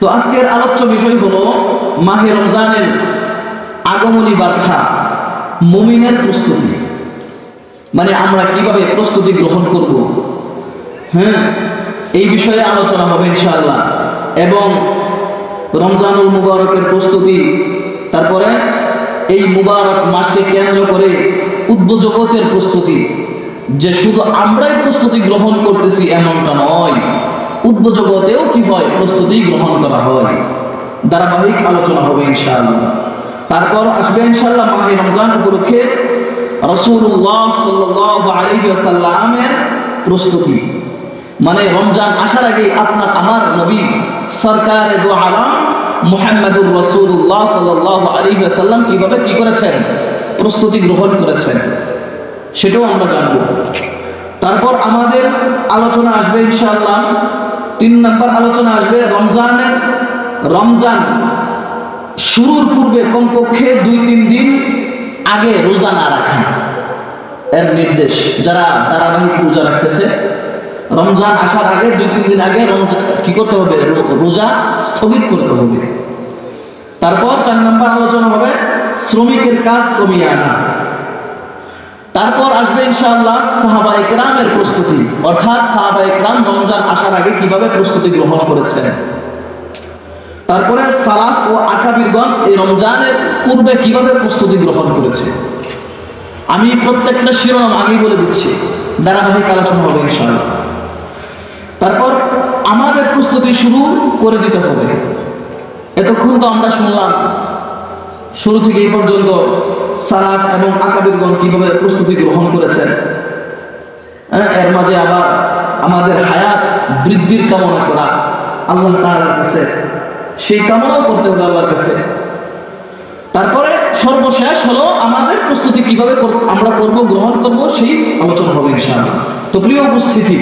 তো আজকের আলোচ্য বিষয় হলো মাহে রমজানের আগমনী বার্তা, মুমিনের প্রস্তুতি। মানে আমরা কীভাবে প্রস্তুতি গ্রহণ করব? হ্যাঁ এই বিষয়ে আলোচনা হবে ইনশাআল্লাহ। এবং রমজানুল মুবারকের প্রস্তুতি, তারপরে এই মুবারক মাসকে কেন্দ্র করে উদ্বোজগতের প্রস্তুতি। যে শুধু আমরাই প্রস্তুতি গ্রহণ করতেছি এমনটা নয়। উদ্বোজগতেও কি হয়? প্রস্তুতি গ্রহণ করা হয়। ধারাবাহিক আলোচনা হবে ইনশাআল্লাহ। তারপর আসবে ইনশাআল্লাহ মাহে রমজান উপলক্ষে রসুল্লাহ সাল্লাহ আলহি সাল্লামের প্রস্তুতি। মানে রমজান আসার আগে আপনার, আমার নবী সরকার দো আলাম মুহাম্মদুর রসুল্লাহ সাল্লাহ আলী সাল্লাম কীভাবে কি করেছেন? প্রস্তুতি গ্রহণ করেছেন। সেটাও আমরা জানব। তারপর আমাদের আলোচনা আসবে ইনশাআল্লাহ তিন নম্বর আলোচনা আসবে, রমজানের, রমজান শুরুর পূর্বে কমপক্ষে দুই তিন দিন আগে রোজা না রাখা এর নির্দেশ যারা ধারাবাহিক রোজা রাখতেছে। রমজান আসার আগে, দুই তিন দিন আগে কি করতে হবে? রোজা স্থগিত করতে হবে। তারপর চার নম্বর আলোচনা হবে, শ্রমিকের কাজ কমিয়ে আনা। তারপর আসবে ইনশাআল্লাহ সাহাবা একরামের প্রস্তুতি। অর্থাৎ সাহাবা ইকরাম রমজান আসার আগে কীভাবে প্রস্তুতি গ্রহণ করেছেন? তারপরে সালাফ ও আকাবিরগণ এই রমজানের পূর্বে কীভাবে প্রস্তুতি গ্রহণ করেছে? আমি প্রত্যেকটা শিরোনাম আগেই বলে দিচ্ছি। ধারাবাহিক আলোচনা হবে ইনশাআল্লাহ। তারপর আমাদের প্রস্তুতি শুরু করে দিতে হবে। এতক্ষণ তো আমরা শুনলাম, শুরু থেকে এই পর্যন্ত সারাফ এবং আকাবিরগণ কীভাবে প্রস্তুতি গ্রহণ করেছেন? হ্যাঁ, এর মাঝে আবার আমাদের হায়াত বৃদ্ধির কামনা করা আল্লাহ তাআলার কাছে সেই কামনাও করতে হবে আল্লাহর কাছে। তারপরে সর্বশেষ হলো আমাদের প্রস্তুতি কীভাবে আমরা করব গ্রহণ করব সেই আলোচনা হবে ইনশাআল্লাহ। তো প্রিয় উপস্থিতি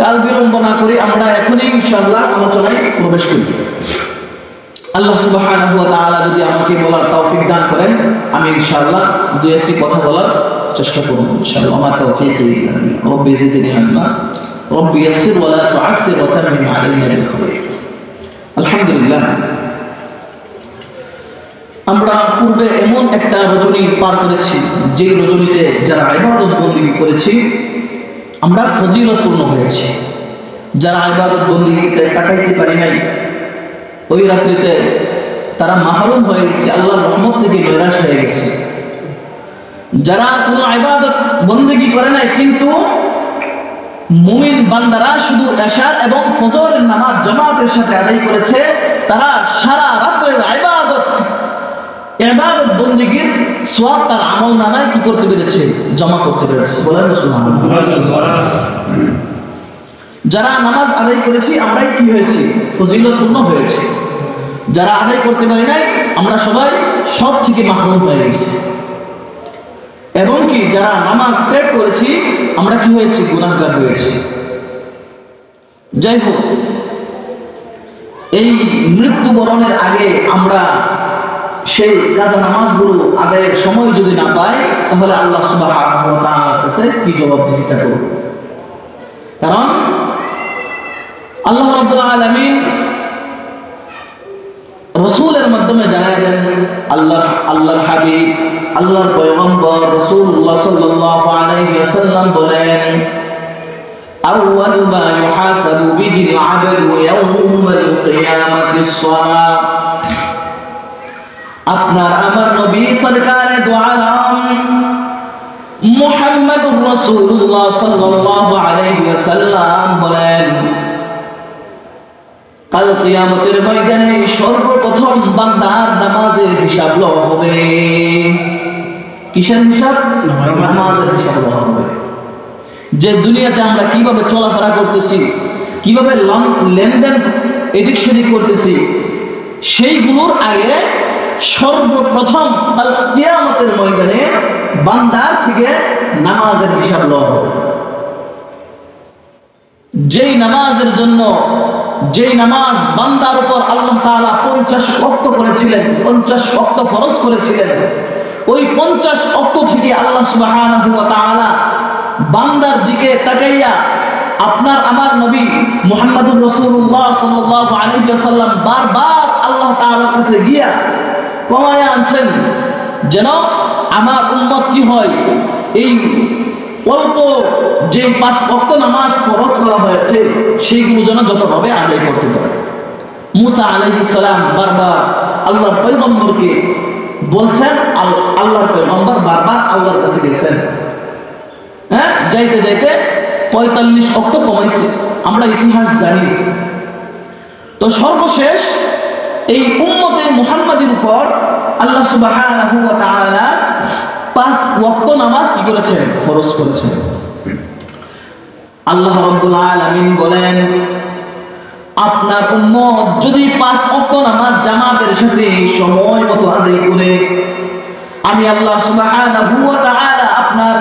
কাল বিলম্ব না করে আমরা এখনই ইনশাআল্লাহ আলোচনায় প্রবেশ করি। আল্লাহ সুবহানাহু ওয়া যদি আমাকে বলার তৌফিক দান করেন, আমি ইনশাআল্লাহ দুই একটি কথা বলার চেষ্টা করব, ইনশাআল্লাহ। আমার তৌফিক ইল্লা রব্বি জিদনি ইলমা রব্বি ইয়াসসির ওয়া লা তুআসসির ওয়া তাম্মিম আলাইনা বিল খায়র আলহামদুলিল্লাহ। আমরা পূর্বে এমন একটা রজনী পার করেছি যে রজনীতে যারা ইবাদত বন্দী করেছি, আমরা ফজিলতপূর্ণ হয়েছি। যারা ইবাদত বন্দীতে কাটাইতে পারি নাই ওই রাত্রিতে তারা মাহরুম হয়ে গেছে, আল্লাহর রহমত থেকে নৈরাশ হয়ে গেছে। যারা কোনো ইবাদত বন্দেগী করে নাই, কিন্তু মুমিন বান্দারা শুধু এশার এবং ফজরের নামাজ জামাতের সাথে আদায় করেছে, তারা সারা রাত্রের ইবাদত ইবাদত বন্দেগীর সোয়াব তার আমল নামায় কি করতে পেরেছে? জমা করতে পেরেছে। বলেন না সুবহানাল্লাহ। যারা নামাজ আদায় করেছি, আমরাই কি হয়েছি? ফজিলতপূর্ণ হয়েছে। যারা আদায় করতে পারি নাই, আমরা সবাই সব থেকে মাহরুম হয়ে গেছি। এবং কি, যারা নামাজ ত্যাগ করেছি, আমরা কি হয়েছি? গুনাহগার হয়েছি। যাই হোক, এই মৃত্যুবরণের আগে আমরা সেই কাজা নামাজগুলো আদায়ের সময় যদি না পাই, তাহলে আল্লাহ তাআলার কাছে কি জবাবদিহিতা করব? কারণ আল্লাহ রাব্বুল আলামিন রসুলের মাধ্যমে জানায় দেন আল্লাহ আল্লাহর হাবিব আল্লাহর পয়গম্বর রাসূলুল্লাহ সাল্লাল্লাহু আলাইহি ওয়াসাল্লাম বলেন أول ما يحاسب به العبد يوم القيامة الصلاة আপনার আমার নবী সরকারে দো আলম মুহাম্মদুর রাসূলুল্লাহ সাল্লাল্লাহু আলাইহি ওয়াসাল্লাম বলেন কাল কিয়ামতের ময়দানে সর্বপ্রথম বান্দার নামাজের হিসাব লওয়া হবে। কিসের হিসাব? নামাজের হিসাব। লওয়া হবে। যে দুনিয়াতে আমরা কীভাবে চলাফেরা করতেছি কীভাবে লন- লেনদেন এদিক সেদিক করতেছি সেইগুলোর আগে সর্বপ্রথম কাল কিয়ামতের ময়দানে বান্দার থেকে নামাজের হিসাব লওয়া হবে। যেই নামাজের জন্য যেই নামাজ বান্দার উপর আল্লাহ তাআলা পঞ্চাশ অক্ত করেছিলেন, পঞ্চাশ অক্ত ফরজ করেছিলেন, ওই পঞ্চাশ অক্ত থেকে আল্লাহ তাআলা বান্দার দিকে তাকাইয়া আপনার আমার নবী মুহাম্মদুর রাসূলুল্লাহ সাল্লাল্লাহু আলাইহি ওয়াসাল্লাম বারবার আল্লাহ তাআলার কাছে গিয়া কমায় আনছেন, যেন আমার উম্মত কি হয়? এই অল্প যে পাঁচ ওয়াক্ত নামাজ ফরজ করা হয়েছে সেইগুলো যেন যতভাবে আদায় করতে পারে। মুসা আলাইহিস সালাম বারবার আল্লাহর পয়গম্বরকে বলছেন, আল- আল্লাহর পয়গম্বর বারবার আল্লাহর কাছে গেছেন। হ্যাঁ? যাইতে যাইতে পঁয়তাল্লিশ অক্ত কমাইছে। আমরা ইতিহাস জানি। তো সর্বশেষ এই উম্মতে মুহাম্মাদের উপর আল্লাহ তাআলা পাঁচ ওয়াক্ত নামাজ কি করেছেন ফরজ করেছেন আল্লাহ রাব্বুল আলামিন বলেন, আপনার উম্মত যদি পাঁচ ওয়াক্ত নামাজ জামাতের সাথে সময় মতো আদায় করে, আমি আল্লাহ সুবহানাহু ওয়া তাআলা আপনার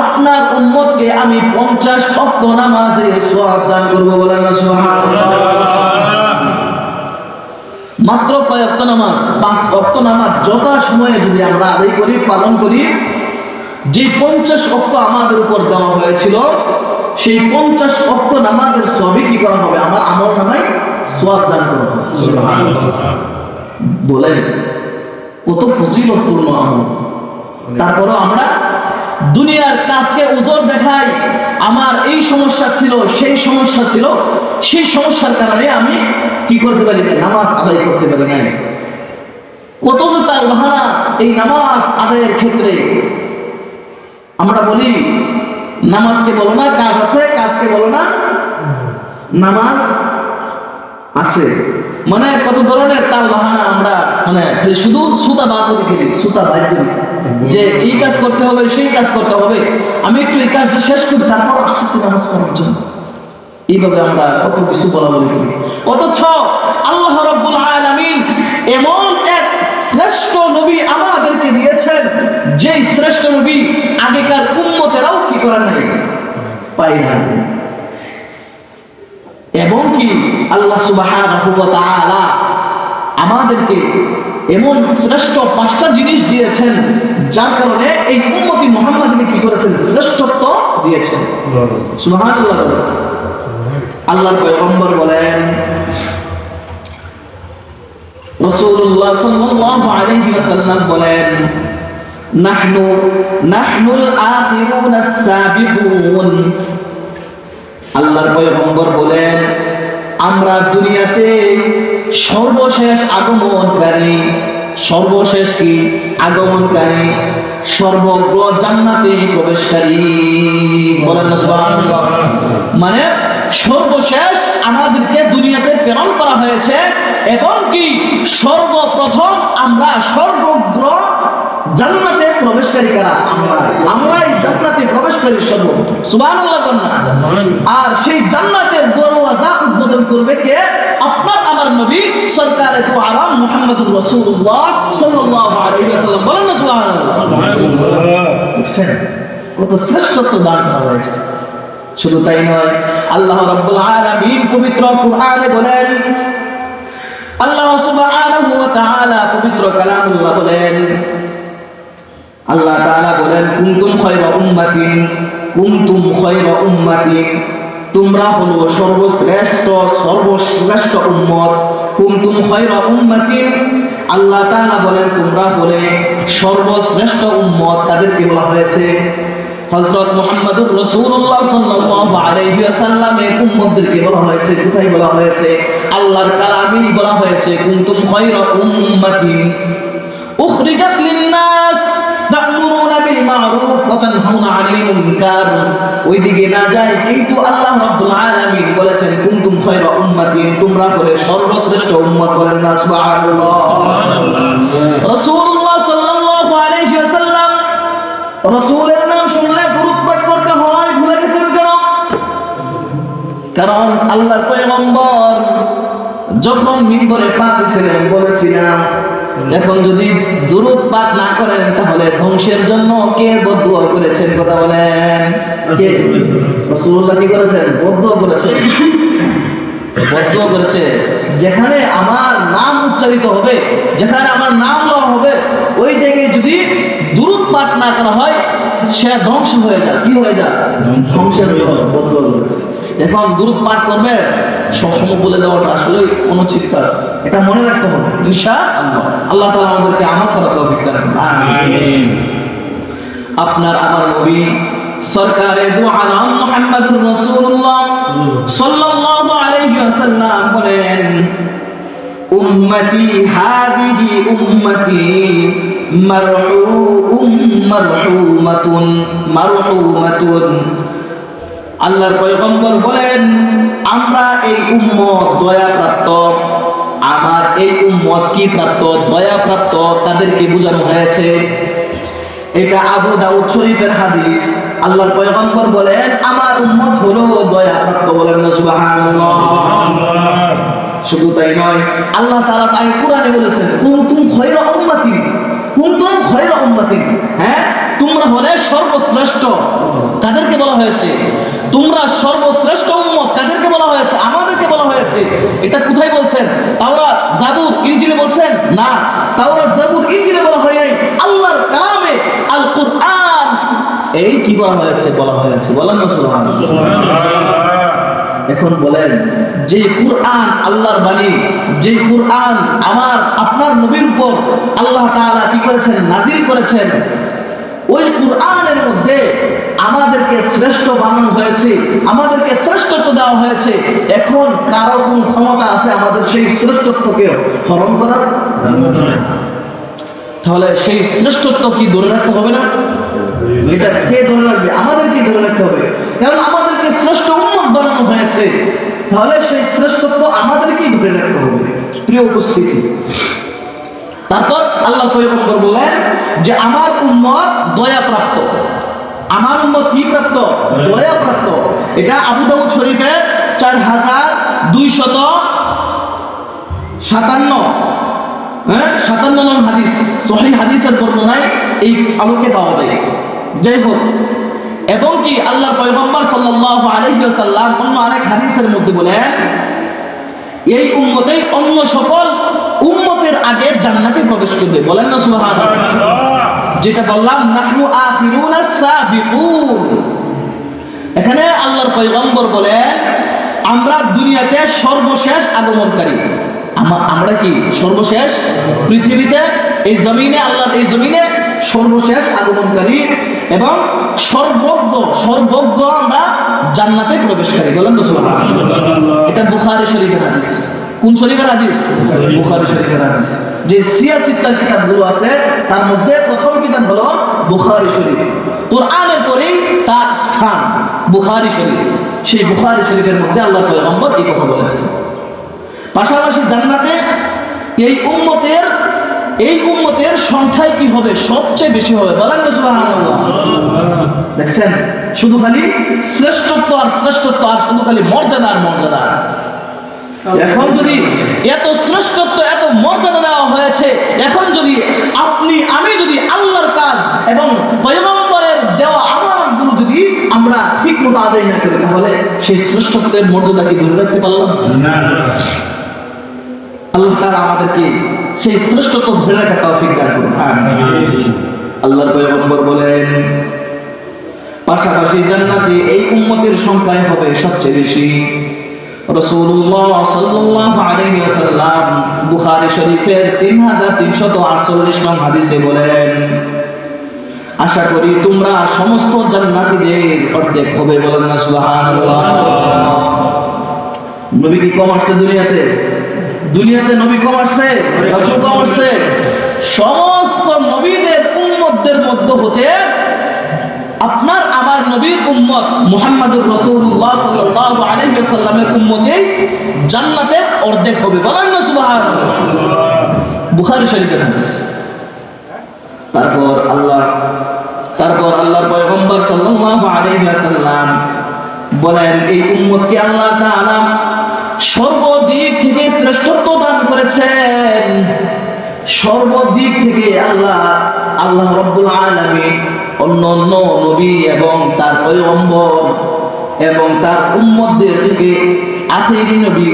আপনার উম্মতকে আমি পঞ্চাশ অক্ত নামাজে সোয়াব দান করব বলেন সুবহানাল্লাহ। মাত্র কয় অক্ত নামাজ পাঁচ অক্ত নামাজ যথা সময়ে যদি আমরা আদায় করি পালন করি যে পঞ্চাশ অক্ত আমাদের উপর দেওয়া হয়েছিল সেই পঞ্চাশ অক্ত নামাজের সবই কি করা হবে? আমার আমল নামায় সোয়াব দান করা হবে। বলেন কত ফজিলতপূর্ণ আমল। তারপরও আমরা দুনিয়ার কাজকে উজোর দেখায়, আমার এই সমস্যা ছিল, সেই সমস্যা ছিল, সেই সমস্যার কারণে আমি কি করতে পারি না নামাজ আদায় করতে পারি নাই। কত যে তার বাহানা এই নামাজ আদায়ের ক্ষেত্রে। আমরা বলি, নামাজকে বলো না, কাজ আছে, কাজকে বলো না, নামাজ আছে। মানে কত ধরনের তার বাহানা আমরা মানে শুধু সুতা বার করে খেলি সুতা করি যে এই কাজ করতে হবে, সেই কাজ করতে হবে। আমি একটু এই কাজটা শেষ করি, তারপর আসতেছি নামাজ পড়ার জন্য। এইভাবে আমরা কত কিছু বলা বলি করি। অথচ আল্লাহ রব্বুল আলামিন এমন এক শ্রেষ্ঠ নবী আমাদেরকে দিয়েছেন, যেই শ্রেষ্ঠ নবী আগেকার উম্মতেরাও কি করে নাই? পাই নাই। এবং কি আল্লাহ তাআলা আমাদেরকে এমন শ্রেষ্ঠ পাঁচটা জিনিস দিয়েছেন, যার কারণে এই উম্মতি মুহাম্মাদকে কি করেছেন? শ্রেষ্ঠত্ব দিয়েছেন। আল্লাহর পয়গম্বর বলেন ওয়াসাল্লাম বলেন, নাহনু, নাহনুল আল্লাহর বলেন আমরা দুনিয়াতে সর্বশেষ আগমনকারী, সর্বশেষ কি? আগমনকারী সর্বগ্র জান্নাতে প্রবেশকারী। বলেন মানে সর্বশেষ আমাদেরকে দুনিয়াতে প্রেরণ করা হয়েছে এবং কি? সর্বপ্রথম আমরা সর্বগ্র জান্নাতে প্রবেশকারী কারা? আমরা আমরাই জান্নাতে প্রবেশকারী সর্বপ্রথম সুবহানাল্লাহ কন্যা। আর সেই জান্নাতের দরওয়াজা উদ্বোধন করবে কে? আপনার আমার নবী সরকারে তো আরাম মুহাম্মদুর রাসূলুল্লাহ সাল্লাল্লাহু আলাইহি ওয়াসাল্লাম। বলেন না সুবহানাল্লাহ। কত শ্রেষ্ঠত্ব দান করা হয়েছে। শুধু তাই নয় আল্লাহ রাব্বুল আলামিন পবিত্র কোরআনে বলেন আল্লাহ সুবহানাহু ওয়া তাআলা পবিত্র কালামুল্লাহ বলেন আল্লাহ তাআলা বলেন, কুনতুম খায়রা উম্মাতিন, কুনতুম খায়রা উম্মাতিন, তোমরা হলো সর্বশ্রেষ্ঠ সর্বশ্রেষ্ঠ উম্মত, কুনতুম খায়রা উম্মাতিন। আল্লাহ তাআলা বলেন, তোমরা হলে সর্বশ্রেষ্ঠ উম্মত তাদেরকে বলা হয়েছে। হযরত মুহাম্মদুর রাসূলুল্লাহ সাল্লাল্লাহু আলাইহি ওয়াসাল্লামের উম্মতদেরকে বলা হয়েছে। কোথায় বলা হয়েছে? আল্লাহর কালামে বলা হয়েছে, কুনতুম খায়রা উম্মাতিন, উখরিজাত তানহাউনা মুনকার ওইদিকে না যায় কিন্তু আল্লাহ রাব্বুল আলামিন বলেছেন কুনতুম খায়রা উম্মাতিন তোমরা হলে সর্বশ্রেষ্ঠ উম্মত বলেন না সুবহানাল্লাহ। রাসূলুল্লাহ সাল্লাল্লাহু আলাইহি ওয়াসাল্লাম রাসূলের নাম শুনলে গুরুত্ব করতে হয় ভুলে গেছেন কেন? কারণ আল্লাহর পয়গম্বর যখন মিম্বরে পা দিয়েছিলেন বলেছিলাম এখন যদি দুরুদ পাঠ না করেন তাহলে ধ্বংসের জন্য কে বদুয়া করেছেন? কথা বলেন। কে? করেছেন? বদুয়া করেছেন। বদুয়া করেছে। যেখানে আমার নাম উচ্চারিত হবে যেখানে আমার নাম লওয়া হবে ওই জায়গায় যদি দূরত পাঠ না করা হয় সে ধ্বংস হয়ে যায়। কি হয়ে যায়? ধ্বংসের বদল হয়েছে এখন দূরত পাঠ করবে সবসময় বলে দেওয়াটা আসলে অনুচিত কাজ এটা মনে রাখতে হবে। ইনশা আল্লাহ আল্লাহ তাআলা আমাদেরকে আমল করার তৌফিক দান আপনার, আমার নবী সরকারে দু আলম মুহাম্মদুর রাসূলুল্লাহ সাল্লাল্লাহু আলাইহি ওয়াসাল্লাম বলেন, উম্মতি হাদিহি উম্মতি মারহুম মারহুমাতুন মারহুমাতুন। আল্লাহর পয়গম্বর বলেন আমরা এই উম্মত দয়া প্রাপ্ত আমার এই উম্মত কি প্রাপ্ত? দয়া প্রাপ্ত তাদেরকে বোঝানো হয়েছে। এটা আবু দাউদ শরীফের হাদিস। আল্লাহর পয়গম্বর বলেন আমার উম্মত হলো দয়া প্রাপ্ত বলেন না সুবহানাল্লাহ। শুধু তাই নয় আল্লাহ তাআলা তাই কোরআনে বলেছেন কুনতুম খায়রা উম্মাতিন। কুনতুম খায়রা উম্মাতিন। হ্যাঁ? তোমরা হলে সর্বশ্রেষ্ঠ। কাদেরকে বলা হয়েছে? তোমরা সর্বশ্রেষ্ঠ উম্মত। কাদেরকে বলা হয়েছে? আমাদেরকে বলা হয়েছে। এটা কোথায় বলছেন? তাওরা জাবুর ইনজিলে বলছেন? না তাওরা জাবুর ইনজিলে বলা হয় নাই। আল্লাহর কালামে আল কুরআন এই কি বলা হয়েছে? বলা হয়েছে। বলেন না সুবহানাল্লাহ। এখন বলেন যে কুরআন আল্লাহর বাণী যে কুরআন আমার, আপনার নবীর উপর আল্লাহ তাআলা কি করেছেন নাজিল করেছেন, ওই কুরআনের মধ্যে আমাদেরকে শ্রেষ্ঠ বানানো হয়েছে, আমাদেরকে শ্রেষ্ঠত্ব দেওয়া হয়েছে। এখন কারও কোন ক্ষমতা আছে আমাদের সেই শ্রেষ্ঠত্বকে হরণ করার? তাহলে সেই শ্রেষ্ঠত্ব কি ধরে রাখতে হবে না? এটা কে ধরে রাখবে? আমাদেরকে ধরে রাখতে হবে? কারণ আমাদেরকে শ্রেষ্ঠ উন্মত বানানো হয়েছে, তাহলে সেই শ্রেষ্ঠত্ব আমাদেরকেই ধরে রাখতে হবে। প্রিয় উপস্থিতি, তারপর আল্লাহ পয়গম্বর বলেন যে, আমার উম্মত দয়া প্রাপ্ত আমার উম্মত কি প্রাপ্ত? দয়া প্রাপ্ত এটা আবু দাউদ শরীফের চার হাজার দুইশত সাতান্ন হ্যাঁ? সাতান্ন নং হাদিস, সহি হাদিসের বর্ণনায় এই আলোকে পাওয়া যায়। যাই হোক এবং কি আল্লাহ পয়গম্বর সাল্লাল্লাহু আলাইহি ওয়াসাল্লাম অন্য আরেক হাদিসের মধ্যে বলেন এই উম্মতেই অন্য সকল উম্মতের আগে জান্নাতে প্রবেশ করবে। বলেন না সুবহানাল্লাহ। যেটা বললাম নাহনু আখিরুনা সাবিকুন। এখানে আল্লাহর পয়গম্বর বলেন আমরা দুনিয়াতে সর্বশেষ আগমনকারী। আমা- আমরা কি সর্বশেষ? পৃথিবীতে এই জমিনে আল্লাহর এই জমিনে সর্বশেষ আগমনকারী। এবং সর্বজ্ঞ সর্বজ্ঞ আমরা জান্নাতে প্রবেশ প্রবেশকারী। বলেন এটা বুখারী শরীফের হাদিস। কোন শরীফের হাদিস? বুখারী শরীফের হাদিস। যে সিয়াসিত্তার কিতাবগুলো আছে তার মধ্যে প্রথম কিতাব হলো বুখারী শরীফ। কোরআনের পরেই তার স্থান বুখারী শরীফ। সেই বুখারী শরীফের মধ্যে আল্লাহ পয়গম্বর এই কথা বলেছেন। পাশাপাশি জান্নাতে এই উম্মতের এই উম্মতের সংখ্যায় কি হবে? সবচেয়ে বেশি হবে। বলেন দেখছেন? শুধু খালি শ্রেষ্ঠত্ব আর শ্রেষ্ঠত্ব আর শুধু খালি মর্যাদা আর মর্যাদা। এখন যদি এত শ্রেষ্ঠত্ব এত মর্যাদা দেওয়া হয়েছে এখন যদি আপনি আমি যদি আল্লাহর কাজ এবং পয়গম্বরের দেওয়া আমানতগুলো যদি আমরা ঠিক মতো আদায় না করি তাহলে সেই শ্রেষ্ঠত্বের মর্যাদা কি ধরে রাখতে পারলাম? আল্লাহ তাআলা আমাদেরকে সেই শ্রেষ্ঠত্ব ধরে রাখার তৌফিক দান করুন। আল্লাহর পয়গম্বর বলেন, পাশাপাশি জান্নাতে এই উম্মতের সংখ্যায় হবে সবচেয়ে বেশি। রাসূলুল্লাহ সাল্লাল্লাহু আলাইহি ওয়াসাল্লাম বুখারী শরীফের 3348 নং হাদিসে বলেন, আশা করি তোমরা সমস্ত জান্নাতীদের অর্ধেক হবে বলেন না সুবহানাল্লাহ। নবী কি কম আসছে দুনিয়াতে? দুনিয়াতে নবী কম আসছে, রাসূল কম আসছে। সমস্ত নবীদের উম্মতদের মধ্য হতে আপনার, আমার নবীর উম্মত মুহাম্মদুর রাসূলুল্লাহ সাল্লাল্লাহু আলাইহি ওয়াসাল্লামের উম্মতেই জান্নাতের অর্ধেক হবে। বলেন না সুবহানাল্লাহ। বুখারী শরীফের হাদিস। তারপর আল্লাহ, তারপর আল্লাহর পয়গম্বর সাল্লাল্লাহু আলাইহি ওয়াসাল্লাম বলেন, এই উম্মতকে আল্লাহ তাআলা থেকে শ্রেষ্ঠত্ব দান করেছেন। সর্বদিক থেকে আল্লাহ আল্লাহ রব্বুল আলামিন অন্য অন্য নবী এবং তার পয়গম্বর এবং তার উম্মতদের থেকে আখিরি নবী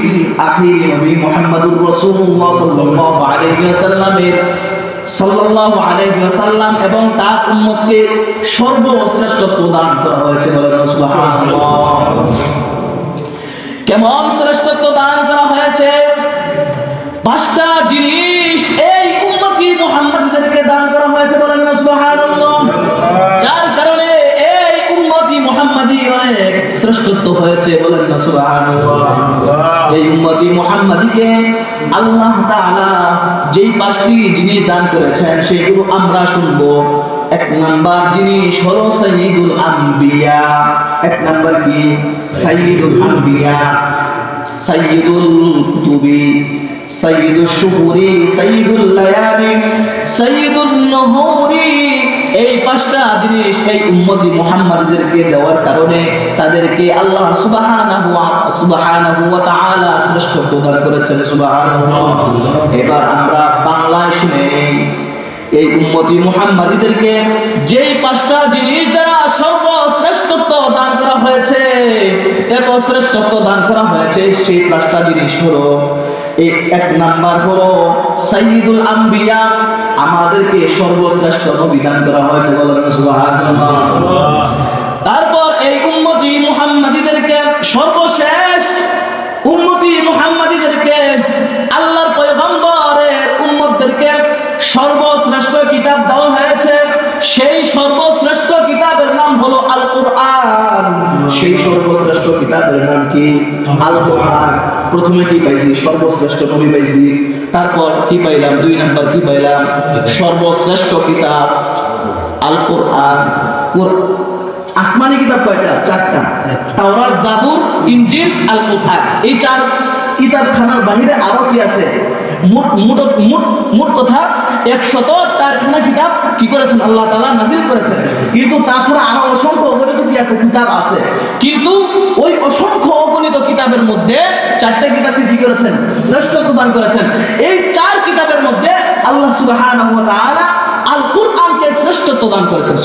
আখিরি নবী মুহাম্মদুর রাসূলুল্লাহ সাল্লাল্লাহু আলাইহি ওয়াসাল্লামের সাল্লাল্লাহু আলাইহি ওয়াসাল্লাম এবং তার উম্মতকে সর্বশ্রেষ্ঠত্ব দান করা হয়েছে সুবহানাল্লাহ। কেমন শ্রেষ্ঠত্ব দান করা হয়েছে? পাঁচটা জিনিস এই উম্মতি মুহাম্মাদদেরকে দান করা হয়েছে বলেন না, সুবহানাল্লাহ। যার কারণে এই উম্মতি মুহাম্মাদি অনেক শ্রেষ্ঠত্ব হয়েছে বলেন না, সুবহানাল্লাহ। এই উম্মতি মুহাম্মাদিকে আল্লাহ তাআলা যেই পাঁচটি জিনিস দান করেছেন, সেগুলো আমরা শুনব। এক নাম্বার জিনিস হলো সাইয়্যিদুল আম্বিয়া। এক নাম্বার কি? সাইয়্যিদুল আম্বিয়া। সাইয়্যিদুল কুতুবি। সাইয়্যিদুশ শুহুরি, সাইয়্যিদুল লায়ালি সাইয়্যিদুল নহরি। এই পাঁচটা জিনিস এই উম্মতি মুহাম্মাদদেরকে দেওয়ার কারণে তাদেরকে আল্লাহ সুবহানাহু সুবহানাহু ওয়া তাআলা শ্রেষ্ঠত্ব দান করেছেন সুবহানাল্লাহ এবার আমরা বাংলায় শুনে এই উম্মতি মুহাম্মাদীদেরকে যেই পাঁচটা জিনিস দ্বারা সর্বশ্রেষ্ঠত্ব দান করা হয়েছে এত শ্রেষ্ঠত্ব দান করা হয়েছে, সেই পাঁচটা জিনিস হলো এক নাম্বার হলো সাইয়্যিদুল আম্বিয়া। আমাদেরকে সর্বশ্রেষ্ঠ নবী দান করা হয়েছে বলেন সুবহানাল্লাহ। তারপর এই উম্মতি মুহাম্মাদীদেরকে, সর্বশেষ উম্মতি মুহাম্মাদীদেরকে, আল্লাহর পয়গম্বরের উম্মতদেরকে সর্বশ্রেষ্ঠ কিতাব দেওয়া হয়েছে। সেই সর্বশ্রেষ্ঠ কিতাবের নাম হলো আল কোরআন সেই সর্বশ্রেষ্ঠ কিতাবের নাম কি? আল কোরআন প্রথমে কি পাইছি? সর্বশ্রেষ্ঠ নবী পাইছি। তারপর কি পাইলাম? দুই নাম্বার কি পাইলাম? সর্বশ্রেষ্ঠ কিতাব আল কোরআন কোর- আসমানি কিতাব কয়টা? চারটা। তাওরাত জাবুর ইনজিল আল কুরআন এই চার কিতাব খানার বাহিরে আরও কি আছে? মোট মোট মোট মোট কথা একশত চারখানা কিতাব কি করেছেন? আল্লাহ তাআলা নাজিল করেছেন। কিন্তু তাছাড়া আরও অসংখ্য অগণিত কি আছে? কিতাব আছে। কিন্তু ওই অসংখ্য অগণিত কিতাবের মধ্যে চারটে কিতাবকে কি করেছেন? করেছেন। এই চার কিতাবের মধ্যে আল্লাহ আল কুরআনকে শ্রেষ্ঠত্ব দান করেছেন।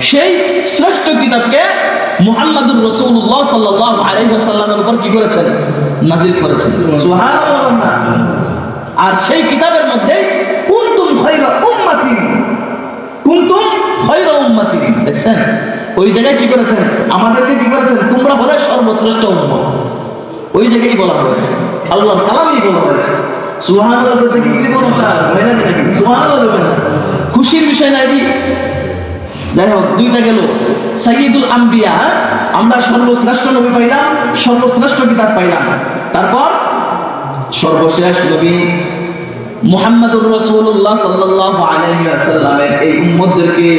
সেই শ্রেষ্ঠ কিতাবকে মুহাম্মাদুর রাসূলুল্লাহ সাল্লাল্লাহু আলাইহি ওয়াসাল্লামের উপর কি করেছেন? নাজিল করেছেন। সুবহানাল্লাহ। আর সেই কিতাবের মধ্যে কুনতুম খায়রা উম্মাতিন। কুনতুম খায়রা উম্মাতিন। দেখছেন? ওই জায়গায় কি করেছেন? আমাদেরকে কি করেছেন? তোমরা বলে সর্বশ্রেষ্ঠ উম্মত। ওই জায়গায় বলা হয়েছে। আল্লাহর কালামই বলা হয়েছে। হয়। খুশির বিষয় না এটি? যাই হোক, দুইটা গেল। সাইয়্যিদুল আম্বিয়া হ্যাঁ? আমরা সর্বশ্রেষ্ঠ নবী পাইলাম, সর্বশ্রেষ্ঠ কিতাব পাইলাম। তারপর সর্বশেষ নবী মুহাম্মাদুর রাসূলুল্লাহ সাল্লাল্লাহু আলাইহি ওয়াসাল্লামের এই উম্মতদেরকে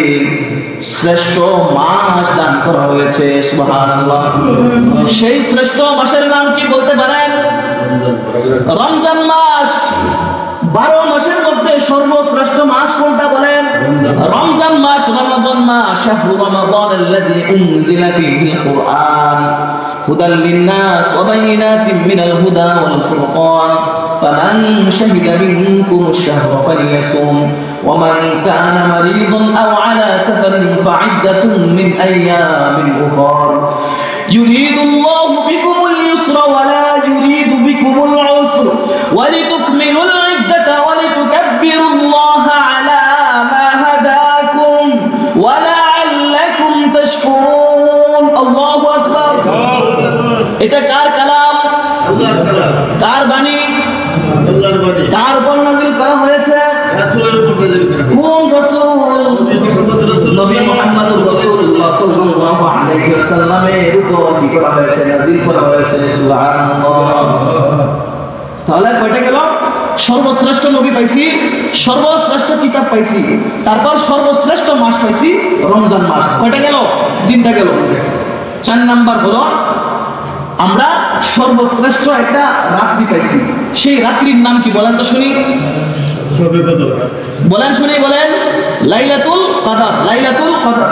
শ্রেষ্ঠ মাস দান করা হয়েছে, সুবহানাল্লাহ। সেই শ্রেষ্ঠ মাসের নাম কি বলতে পারেন? রমজান মাস। বারো মাসের মধ্যে সর্বশ্রেষ্ঠ মাস কোনটা বলেন? রমজান মাস রমজান মাস, শাহরু রমাদান আল্লাযী উনজিলা ফীহিল কুরআন হুদাল লিন নাস ওয়া বাইনাতিন মিনাল হুদা ওয়াল ফুরকান। فمن شهد منكم الشهر فليصم ومن كان مريضا او على سفر فعدة من ايام اخر يريد الله بكم اليسر ولا يريد بكم العسر ولتكملوا العدة ولتكبروا الله على ما هداكم ولعلكم تشكرون الله أكبر এটা কার কালাম আল্লাহর কালাম কার বাণী আল্লাহর বাণী। উপর নাজিল করা হয়েছে। রাসূলের উপর নাযিল করা কোন রাসূল? নবী মুহাম্মদ রাসূলুল্লাহ। নবী মুহাম্মদুর রাসূলুল্লাহ সাল্লাল্লাহু আলাইহি ওয়াসাল্লামের উপর কি করা হয়েছে? নাজিল করা হয়েছে সুবহানাল্লাহ। তাহলে কয়টা গেল? সর্বশ্রেষ্ঠ নবী পাইছি সর্বশ্রেষ্ঠ কিতাব পাইছি তারপর সর্বশ্রেষ্ঠ মাস পাইছি রমজান মাস। কয়টা গেল? তিনটা গেল। চার নাম্বার হলো আমরা সর্বশ্রেষ্ঠ একটা রাত্রি পাইছি। সেই রাত্রির নাম কি বলেন তো শুনি। বলেন শুনি বলেন। লাইলাতুল কদর লাইলাতুল কদর।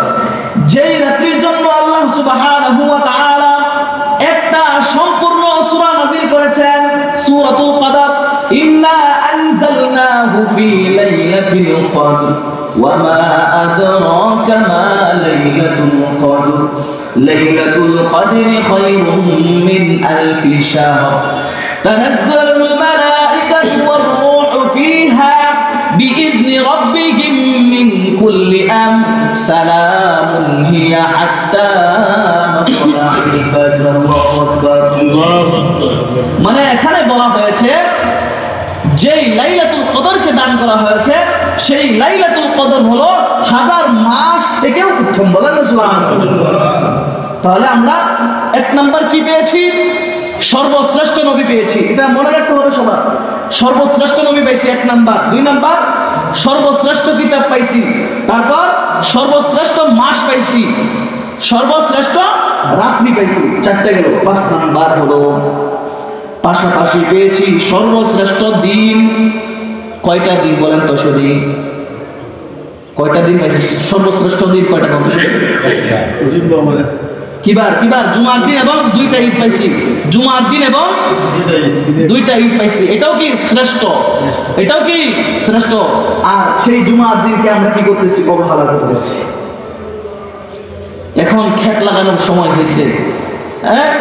যেই রাত্রির জন্য আল্লাহ সুবহানাহু ওয়া তাআলা একটা সম্পূর্ণ সূরা নাযিল করেছেন সূরাতুল কদর। আনজালনাহু ফি লাইলাতিল কদর ওয়ামা আদরাকা মা লাইলাতুল কদর লাইলাতুল কদরি খায়রুম মিন আলফি শাহর تنزل الملائكة والروح فيها بإذن ربهم من كل أمر سلام هي حتى مطلع الفجر الله أكبر মানে এখানে বলা হয়েছে যেই লাইলাতুল কদরকে দান করা হয়েছে, সেই লাইলাতুল কদর হলো হাজার মাস থেকেও উত্তম বলেন। তাহলে আমরা এক নাম্বার কি পেয়েছি? সর্বশ্রেষ্ঠ নবী পেয়েছি। এটা মনে রাখতে হবে সবার। সর্বশ্রেষ্ঠ নবী পাইছি এক নাম্বার। দুই নাম্বার, সর্বশ্রেষ্ঠ কিতাব পাইছি। তারপর সর্বশ্রেষ্ঠ মাস পাইছি। সর্বশ্রেষ্ঠ রাত্রি পাইছি। চারটে গেল, পাঁচ নাম্বার হলো পাশাপাশি পেয়েছি সর্বশ্রেষ্ঠ দিন। কয়টা দিন বলেন তো শুনি? কয়টা দিন পাইছি? সর্বশ্রেষ্ঠ দিন কয়টা বাবারে কিবার কিবার? জুমার দিন এবং দুইটা ঈদ পাইছি। জুমার দিন এবং দুইটা ঈদ পাইছি। এটাও কি শ্রেষ্ঠ? এটাও কি শ্রেষ্ঠ? আর সেই জুমার দিনকে আমরা কি করতেছি? অবহেলা করতেছি। এখন খেত লাগানোর সময় হয়েছে হ্যাঁ?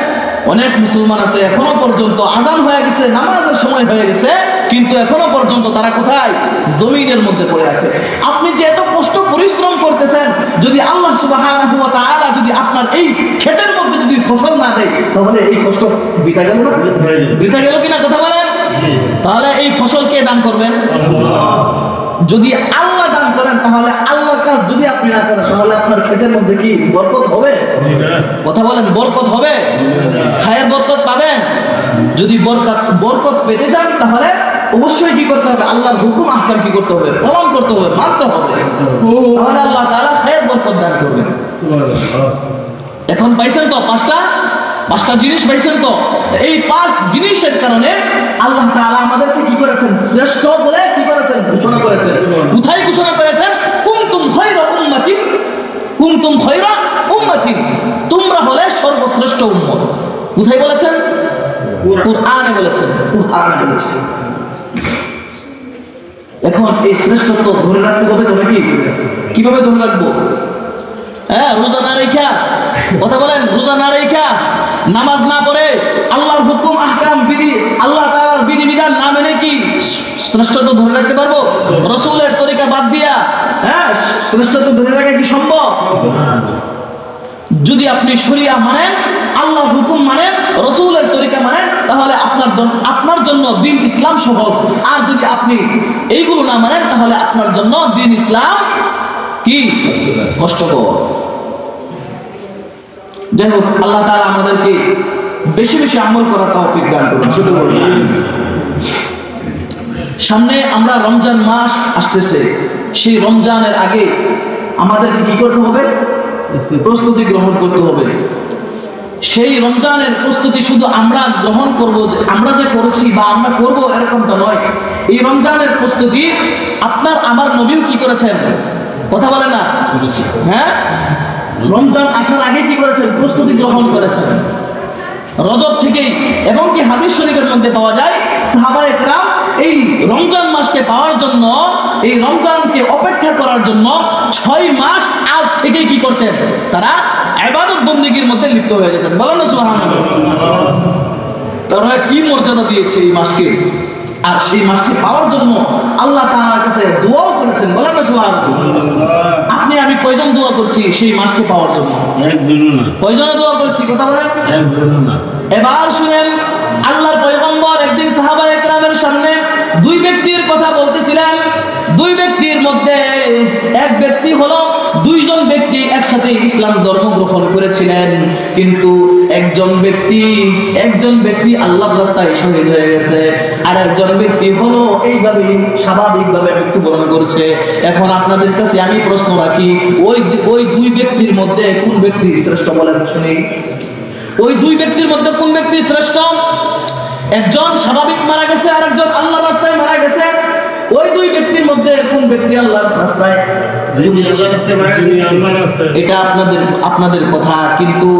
অনেক মুসলমান আছে এখনও পর্যন্ত আজান হয়ে গেছে নামাজের সময় হয়ে গেছে কিন্তু এখনও পর্যন্ত তারা কোথায়? জমিনের মধ্যে পড়ে আছে। আপনি যে এত কষ্ট পরিশ্রম করতেছেন যদি আল্লাহ তাআলা যদি আপনার এই ক্ষেতের মধ্যে যদি ফসল না দেয় তাহলে এই কষ্ট বিতা গেল না? বৃথা গেল কিনা কথা বলেন? তাহলে এই ফসল কে দান করবেন? যদি আল্লাহ দান করেন তাহলে আল্লাহর কাজ যদি আপনি না করেন তাহলে আপনার ক্ষেতের মধ্যে কি বরকত হবে? কথা বলেন বরকত হবে? খায়ের বরকত পাবেন? যদি বরকত বরকত পেতে চান তাহলে অবশ্যই কি করতে হবে? আল্লাহর হুকুম আহকাম কি করতে হবে? পালন করতে হবে মানতে হবে। তাহলে আল্লাহ তাআলা খায়ের বরকত দান করবেন। এখন পাইছেন তো পাঁচটা? পাঁচটা জিনিস পাইছেন তো? এই পাঁচ জিনিসের কারণে আল্লাহ তাআলা আমাদেরকে কি করেছেন? শ্রেষ্ঠ বলে কি করেছেন? ঘোষণা করেছেন। কোথায় ঘোষণা করেছেন? খায়রা উম্মাতিন কুনতুম খায়রা উম্মাতিন। তোমরা হলে সর্বশ্রেষ্ঠ উম্মত। কোথায় বলেছেন? কুরআনে। বলেছেন। কুরআনে বলেছেন। এখন এই শ্রেষ্ঠত্ব ধরে রাখতে হবে তো নাকি কীভাবে ধরে রাখব? হ্যাঁ রোজা না রেখা। কথা বলেন রোজা না রেখা। নামাজ না পড়ে আল্লাহর হুকুম আহকাম বিধি আল্লাহ তাআলার বিধি বিধান না মেনে কি শ্রেষ্ঠত্ব ধরে রাখতে পারব? রসুলের তরিকা বাদ দিয়া শ্রেষ্ঠত্ব ধরে রাখা কি সম্ভব? যদি আপনি শরিয়া মানেন আল্লাহর হুকুম মানেন রসুলের তরিকা মানেন তাহলে আপনার আপনার জন্য দিন ইসলাম সহজ। আর যদি আপনি এইগুলো না মানেন তাহলে আপনার জন্য দিন ইসলাম কি? কষ্টকর। যাই হোক আল্লাহ তাআলা আমাদেরকে বেশি বেশি আমল করার তৌফিক দান করুন। শুধু সামনে আমরা রমজান মাস আসতেছে। সেই রমজানের আগে আমাদেরকে কি করতে হবে? প্রস্তুতি গ্রহণ করতে হবে। সেই রমজানের প্রস্তুতি শুধু আমরা গ্রহণ করব, আমরা যে করেছি বা আমরা করব এরকমটা নয়। এই রমজানের প্রস্তুতি আপনার, আমার নবীও কি করেছেন? কথা বলে না। হ্যাঁ? রমজান আসার আগে কি করেছেন? প্রস্তুতি গ্রহণ করেছেন। রজব থেকেই, এবং কি হাদিস শরীফের মধ্যে পাওয়া যায় সাহাবা একরাম এই রমজান মাসকে পাওয়ার জন্য এই রমজানকে অপেক্ষা করার জন্য ছয় মাস আগ থেকে কি করতেন? তারা এবাদত বন্দিগির মধ্যে লিপ্ত হয়ে যেতেন। বলেন না সুবহানাল্লাহ। তারা কি মর্যাদা দিয়েছে এই মাসকে? আর সেই মাসকে পাওয়ার জন্য আল্লাহ তাআলার কাছে দোয়াও করেছেন। বলেন না সুবহানাল্লাহ। আপনি আমি কয়জন দোয়া করছি সেই মাসকে পাওয়ার জন্য? কয়জনে দোয়া করছি কথা বলেন। এবার শুনেন আল্লাহর পয়গম্বর একদিন সাহাবা একরামের সামনে দুই ব্যক্তির কথা বলতেছিলেন, দুই ব্যক্তির মধ্যে এক ব্যক্তি হলো দুইজন ব্যক্তি একসাথে ইসলাম ধর্ম গ্রহণ করেছিলেন, কিন্তু একজন ব্যক্তি একজন ব্যক্তি আল্লাহর রাস্তায় শহীদ হয়ে গেছে আর একজন ব্যক্তি হলো এইভাবে স্বাভাবিকভাবে মৃত্যুবরণ করছে। এখন আপনাদের কাছে আমি প্রশ্ন রাখি, ওই ওই দুই ব্যক্তির মধ্যে কোন ব্যক্তি শ্রেষ্ঠ বলেন শুনি। ওই দুই ব্যক্তির মধ্যে কোন ব্যক্তি শ্রেষ্ঠ? একজন স্বাভাবিক মারা গেছে আর একজন আল্লাহর রাস্তায় মারা গেছে। ওই দুই ব্যক্তির মধ্যে কোন ব্যক্তি আল্লাহর রাস্তায়? যিনি আল্লাহর রাস্তায় মারা তিনি গেছেন, আল্লাহর রাস্তায়। এটা আপনাদের আপনাদের কথা কিন্তু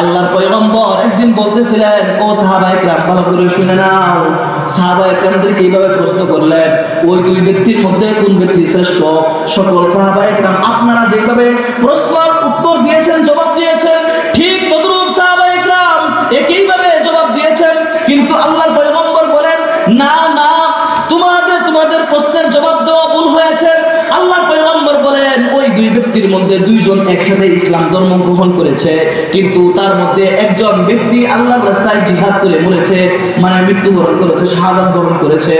আল্লাহর পয়গম্বর একদিন বলতেছিলেন ও সাহাবা একরাম ভালো করে শুনে নাও। সাহাবা একরামদেরকে এইভাবে প্রশ্ন করলেন ওই দুই ব্যক্তির মধ্যে কোন ব্যক্তি শ্রেষ্ঠ? সকল সাহাবা একরাম আপনারা যেভাবে প্রশ্ন উত্তর দিয়েছেন আল্লাহর পয়গম্বর বলেন না না তোমাদের তোমাদের প্রশ্নের জবাব দেওয়া ভুল হয়েছে। আল্লাহর পয়গম্বর ওই দুই ব্যক্তির মধ্যে দুইজন একসাথে ইসলাম ধর্ম গ্রহণ করেছে, কিন্তু তার মধ্যে একজন ব্যক্তি আল্লাহর রাস্তায় জিহাদ করে মরেছে মানে মৃত্যুবরণ করেছে, শাহাদাত বরণ করেছে,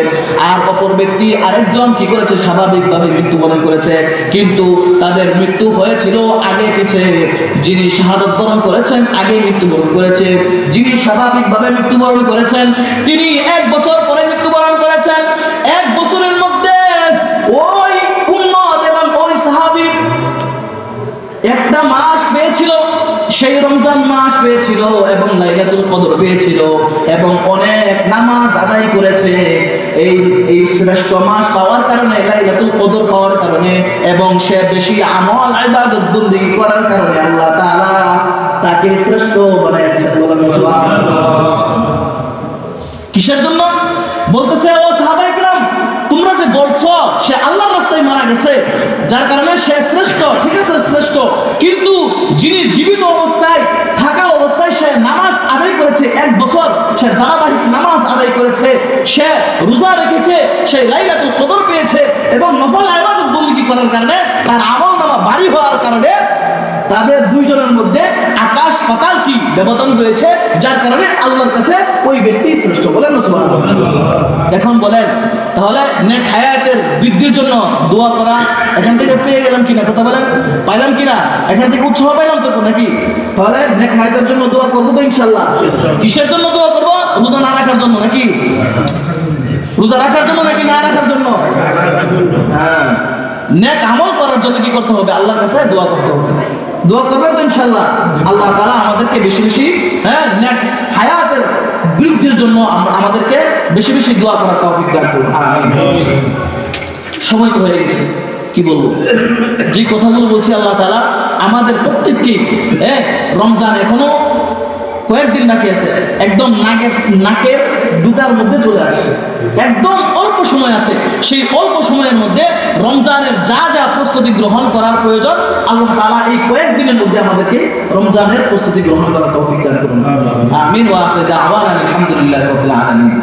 আর অপর ব্যক্তি আরেকজন কি করেছে, স্বাভাবিকভাবে মৃত্যুবরণ করেছে, কিন্তু তাদের মৃত্যু হয়েছিল আগে পিছে। যিনি শাহাদত বরণ করেছেন আগে মৃত্যুবরণ করেছে। যিনি স্বাভাবিকভাবে মৃত্যুবরণ করেছেন, তিনি এক বছর পরে মৃত্যুবরণ করেছেন। সেই রমজান মাস পেয়েছিল এবং লাইলাতুল কদর পেয়েছিল এবং অনেক নামাজ আদায় করেছে। এই এই শ্রেষ্ঠ মাস পাওয়ার কারণে, লাইলাতুল কদর পাওয়ার কারণে এবং সে বেশি আমল ইবাদত বন্দেগী করার কারণে আল্লাহ তাআলা তাকে শ্রেষ্ঠ বানায় দিয়েছেন কিসের জন্য? বলতেছে, ও সাহাবাই কিরাম, তোমরা যে বলছো, সে আল্লাহর মারা গেছে, যার কারণে সে শ্রেষ্ঠ, ঠিক আছে, শ্রেষ্ঠ। কিন্তু যিনি জীবিত অবস্থায়, থাকা অবস্থায় সে নামাজ আদায় করেছে, এক বছর সে ধারাবাহিক নামাজ আদায় করেছে, সে রোজা রেখেছে, সে লাইলাতুল কদর পেয়েছে এবং নফল ইবাদত বন্দী করার কারণে, তার আমল নামা বাড়ি হওয়ার কারণে তাদের দুইজনের মধ্যে আকাশ পাতাল কি ব্যবধান রয়েছে? যার কারণে আল্লাহর কাছে ওই ব্যক্তি শ্রেষ্ঠ বলেন এখন বলেন, তাহলে নেক হায়াতের বৃদ্ধির জন্য দোয়া করা, এখান থেকে পেয়ে গেলাম কিনা কথা বলেন? পাইলাম কিনা? এখান থেকে উৎসাহ পাইলাম তো নাকি? তাহলে নেক হায়াতের জন্য দোয়া করব তো ইনশাল্লাহ কিসের জন্য দোয়া করব? রোজা না রাখার জন্য নাকি? রোজা রাখার জন্য নাকি না রাখার জন্য? হ্যাঁ। নেক আমল করার জন্য কি করতে হবে? আল্লাহর কাছে দোয়া করতে হবে। দোয়া করবেন ইনশাল্লাহ আল্লাহ তারা আমাদেরকে বেশি বেশি হ্যাঁ নেক হায়াতের বৃদ্ধির জন্য আমাদেরকে বেশি বেশি দোয়া করার তৌফিক দান সময় তো হয়ে গেছে। কি বলব? যে কথাগুলো বলছি আল্লাহ তাআলা, আমাদের প্রত্যেককে হ্যাঁ রমজান এখনও কয়েকদিন বাকি আছে। একদম নাকের নাকের ডুকার মধ্যে চলে আসছে। একদম অল্প সময় আছে। সেই অল্প সময়ের মধ্যে রমজানের যা যা প্রস্তুতি গ্রহণ করার প্রয়োজন আল্লাহ তালা এই কয়েকদিনের মধ্যে আমাদেরকে রমজানের প্রস্তুতি গ্রহণ করার তৌফিক দান করুন। আমিন। ওয়া আখির দাওয়ানা আলহামদুলিল্লাহি রাব্বিল আলামিন।